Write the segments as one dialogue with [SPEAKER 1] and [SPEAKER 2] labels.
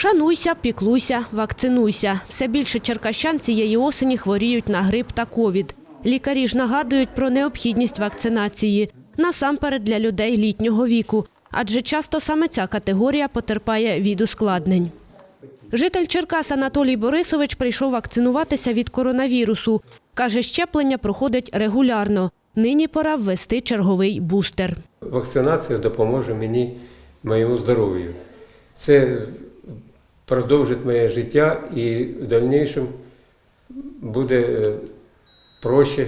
[SPEAKER 1] Шануйся, піклуйся, вакцинуйся. Все більше черкащан цієї осені хворіють на грип та ковід. Лікарі ж нагадують про необхідність вакцинації насамперед для людей літнього віку, адже часто саме ця категорія потерпає від ускладнень. Житель Черкас Анатолій Борисович прийшов вакцинуватися від коронавірусу. Каже, щеплення проходить регулярно. Нині пора ввести черговий бустер.
[SPEAKER 2] Вакцинація допоможе мені, моєму здоров'ю. Це продовжить моє життя і в дальнішому буде е, проще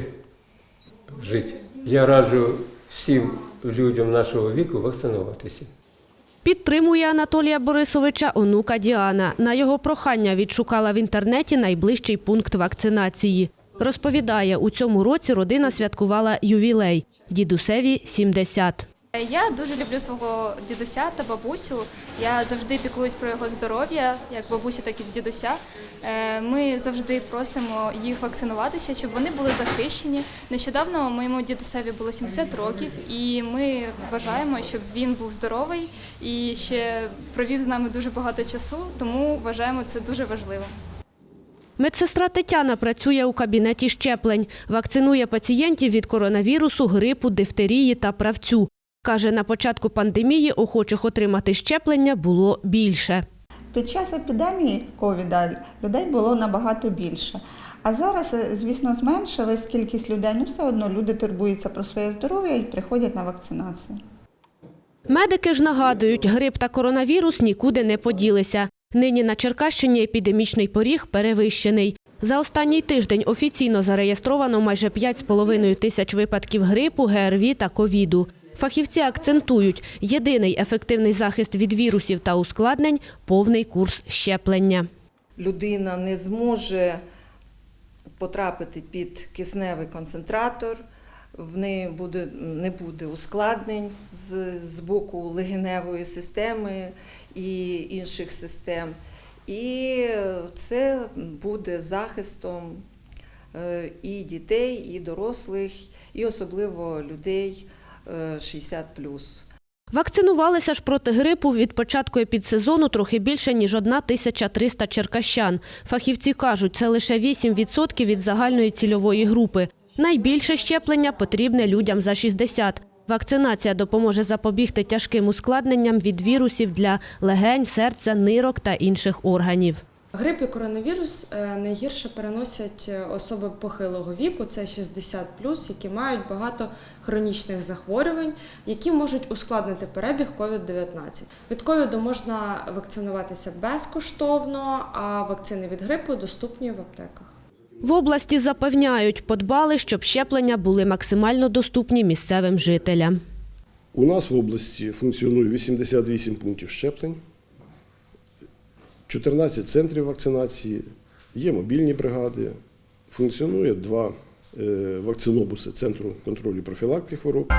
[SPEAKER 2] жити. Я раджу всім людям нашого віку вакцинуватися.
[SPEAKER 1] Підтримує Анатолія Борисовича онука Діана. На його прохання відшукала в інтернеті найближчий пункт вакцинації. Розповідає, у цьому році родина святкувала ювілей. Дідусеві 70.
[SPEAKER 3] Я дуже люблю свого дідуся та бабусю. Я завжди піклуюсь про його здоров'я, як бабуся, так і дідуся. Е, Ми завжди просимо їх вакцинуватися, щоб вони були захищені. Нещодавно моєму дідусеві було 70 років, і ми бажаємо, щоб він був здоровий і ще провів з нами дуже багато часу. Тому вважаємо це дуже важливим.
[SPEAKER 1] Медсестра Тетяна працює у кабінеті щеплень. Вакцинує пацієнтів від коронавірусу, грипу, дифтерії та правцю. Каже, на початку пандемії охочих отримати щеплення було більше.
[SPEAKER 4] Під час епідемії ковіда людей було набагато більше. А зараз, е, звісно, зменшилась кількість людей, але все одно люди турбуються про своє здоров'я і приходять на вакцинацію.
[SPEAKER 1] Медики ж нагадують, грип та коронавірус нікуди не поділися. Нині на Черкащині епідемічний поріг перевищений. За останній тиждень офіційно зареєстровано майже 5,5 тисяч випадків грипу, ГРВІ та ковіду. Фахівці акцентують, єдиний ефективний захист від вірусів та ускладнень – повний курс щеплення.
[SPEAKER 5] людина не зможе потрапити під кисневий концентратор, в неї буде, не буде ускладнень з, з боку легеневої системи і інших систем. І це буде захистом е, і дітей, і дорослих, і особливо людей 60
[SPEAKER 1] Вакцинувалися ж проти грипу від початку епідсезону трохи більше, ніж 1300 черкащан. Фахівці кажуть, це лише 8% від загальної цільової групи. Найбільше щеплення потрібне людям за 60. Вакцинація допоможе запобігти тяжким ускладненням від вірусів для легень, серця, нирок та інших органів.
[SPEAKER 6] Грип і коронавірус е, найгірше переносять е, особи похилого віку, це 60 які мають багато хронічних захворювань, які можуть ускладнити перебіг COVID-19. Від ковіду можна вакцинуватися безкоштовно, а вакцини від грипу доступні в аптеках.
[SPEAKER 1] В області запевняють, подбали, щоб щеплення були максимально доступні місцевим жителям.
[SPEAKER 7] У нас в області функціонує 88 пунктів щеплень, 14 центрів вакцинації, є мобільні бригади, функціонує два е, вакцинобуси Центру контролю профілактики хвороб.